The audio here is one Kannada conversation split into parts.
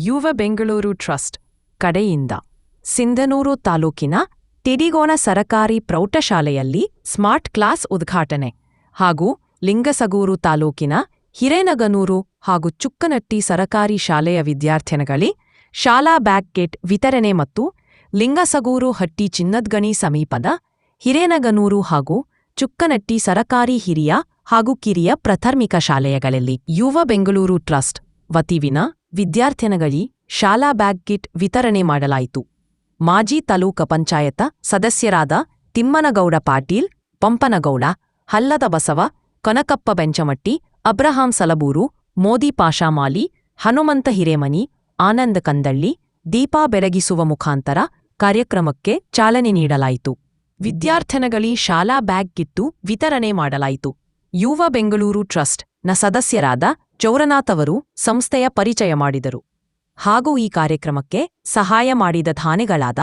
ಯುವ ಬೆಂಗಳೂರು ಟ್ರಸ್ಟ್ ಕಡೆಯಿಂದ ಸಿಂಧನೂರು ತಾಲೂಕಿನ ತಿಡಿಗೋಣ ಸರಕಾರಿ ಪ್ರೌಢಶಾಲೆಯಲ್ಲಿ ಸ್ಮಾರ್ಟ್ ಕ್ಲಾಸ್ ಉದ್ಘಾಟನೆ ಹಾಗೂ ಲಿಂಗಸಗೂರು ತಾಲೂಕಿನ ಹಿರೇನಗನೂರು ಹಾಗೂ ಚುಕ್ಕನಟ್ಟಿ ಸರಕಾರಿ ಶಾಲೆಯ ವಿದ್ಯಾರ್ಥಿನಿಗಳಿ ಶಾಲಾ ಬ್ಯಾಗ್ ಕಿಟ್ ವಿತರಣೆ ಮತ್ತು ಲಿಂಗಸಗೂರು ಹಟ್ಟಿ ಚಿನ್ನದ್ಗಣಿ ಸಮೀಪದ ಹಿರೇನಗನೂರು ಹಾಗೂ ಚುಕ್ಕನಟ್ಟಿ ಸರಕಾರಿ ಹಿರಿಯ ಹಾಗೂ ಕಿರಿಯ ಪ್ರಾಥಮಿಕ ಶಾಲೆಯಗಳಲ್ಲಿ ಯುವ ಬೆಂಗಳೂರು ಟ್ರಸ್ಟ್ ವತಿವಿನ ವಿದ್ಯಾರ್ಥಿನಿಗಳಿ ಶಾಲಾ ಬ್ಯಾಗ್ ಕಿಟ್ ವಿತರಣೆ ಮಾಡಲಾಯಿತು. ಮಾಜಿ ತಾಲೂಕ ಪಂಚಾಯತ ಸದಸ್ಯರಾದ ತಿಮ್ಮನಗೌಡ ಪಾಟೀಲ್, ಪಂಪನಗೌಡ, ಹಲ್ಲದ ಬಸವ, ಕನಕಪ್ಪ ಬೆಂಚಮಟ್ಟಿ, ಅಬ್ರಹಾಂ ಸಲಬೂರು, ಮೋದಿ ಪಾಷಾಮಾಲಿ, ಹನುಮಂತ ಹಿರೇಮನಿ, ಆನಂದ ಕಂದಳ್ಳಿ, ದೀಪಾ ಬೆಳಗಿಸುವ ಮುಖಾಂತರ ಕಾರ್ಯಕ್ರಮಕ್ಕೆ ಚಾಲನೆ ನೀಡಲಾಯಿತು. ವಿದ್ಯಾರ್ಥಿನಗಳಿ ಶಾಲಾ ಬ್ಯಾಗ್ ಕಿತ್ತು ವಿತರಣೆ ಮಾಡಲಾಯಿತು. ಯುವ ಬೆಂಗಳೂರು ಟ್ರಸ್ಟ್ನ ಸದಸ್ಯರಾದ ಚೌರನಾಥ್ ಅವರು ಸಂಸ್ಥೆಯ ಪರಿಚಯ ಮಾಡಿದರು. ಹಾಗೂ ಈ ಕಾರ್ಯಕ್ರಮಕ್ಕೆ ಸಹಾಯ ಮಾಡಿದ ಧಾನೆಗಳಾದ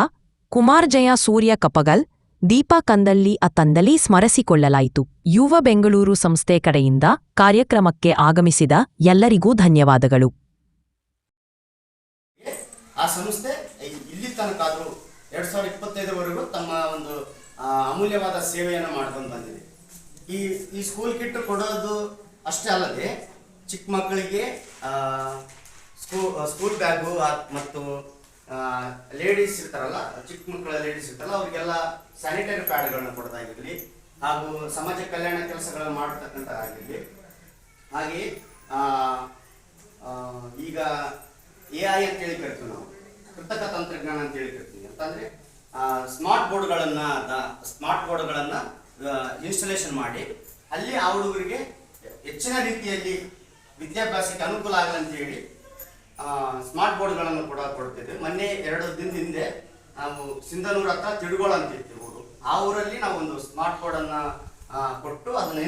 ಕುಮಾರ್ ಜಯ ಸೂರ್ಯ ಕಪಗಲ್, ದೀಪಾ ಕಂದಳ್ಳಿ ಅತ್ತಂದಲಿ ಸ್ಮರಿಸಿಕೊಳ್ಳಲಾಯಿತು. ಯುವ ಬೆಂಗಳೂರು ಸಂಸ್ಥೆ ಕಡೆಯಿಂದ ಕಾರ್ಯಕ್ರಮಕ್ಕೆ ಆಗಮಿಸಿದ ಎಲ್ಲರಿಗೂ ಧನ್ಯವಾದಗಳು. ಆ ಸಂಸ್ಥೆ ಇಲ್ಲಿ ತನಕಾದರೂ ಎರಡು ಸಾವಿರದ ಇಪ್ಪತ್ತೈದರವರೆಗೂ ತಮ್ಮ ಒಂದು ಅಮೂಲ್ಯವಾದ ಸೇವೆಯನ್ನು ಮಾಡ್ಕೊಂಡು ಬಂದಿದೆ. ಈ ಈ ಸ್ಕೂಲ್ ಕಿಟ್ ಕೊಡೋದು ಅಷ್ಟೇ ಅಲ್ಲದೆ ಚಿಕ್ಕ ಮಕ್ಕಳಿಗೆ ಸ್ಕೂ ಸ್ಕೂಲ್ ಬ್ಯಾಗು ಮತ್ತು ಲೇಡೀಸ್ ಇರ್ತಾರಲ್ಲ, ಚಿಕ್ಕ ಮಕ್ಕಳ ಲೇಡೀಸ್ ಇರ್ತಾರಲ್ಲ, ಅವರಿಗೆಲ್ಲ ಸ್ಯಾನಿಟರಿ ಪ್ಯಾಡ್ಗಳನ್ನ ಕೊಡೋದಾಗಿರಲಿ, ಹಾಗೂ ಸಮಾಜ ಕಲ್ಯಾಣ ಕೆಲಸಗಳನ್ನು ಮಾಡತಕ್ಕಂಥದ್ದಾಗಿರಲಿ ಹಾಗೆ ಈಗ ಎ ಐ ಅಂತ ಹೇಳಿ ಕರಿತೀವಿ ನಾವು. ಕೃತಕ ತಂತ್ರಜ್ಞಾನ ಅಂತ ಹೇಳಿ ಕರಿತೀವಿ. ಅಂತಂದ್ರೆ ಸ್ಮಾರ್ಟ್ ಬೋರ್ಡ್ಗಳನ್ನ ಸ್ಮಾರ್ಟ್ ಬೋರ್ಡ್ಗಳನ್ನು ಇನ್ಸ್ಟಾಲೇಷನ್ ಮಾಡಿ, ಅಲ್ಲಿ ಆ ಹುಡುಗರಿಗೆ ಹೆಚ್ಚಿನ ರೀತಿಯಲ್ಲಿ ವಿದ್ಯಾಭ್ಯಾಸಕ್ಕೆ ಅನುಕೂಲ ಆಗಲಿ ಅಂತ ಹೇಳಿ ಸ್ಮಾರ್ಟ್ ಬೋರ್ಡ್ಗಳನ್ನು ಕೂಡ ಕೊಡ್ತಿದ್ವಿ ಮೊನ್ನೆ ಎರಡು ದಿನದ ಹಿಂದೆ ನಾವು ಸಿಂಧನೂರ ಹತ್ರ ತಿಡುಗೋಳ ಅಂತ ಊರು. ಆ ಊರಲ್ಲಿ ನಾವು ಒಂದು ಸ್ಮಾರ್ಟ್ ಬೋರ್ಡನ್ನು ಕೊಟ್ಟು ಅದನ್ನ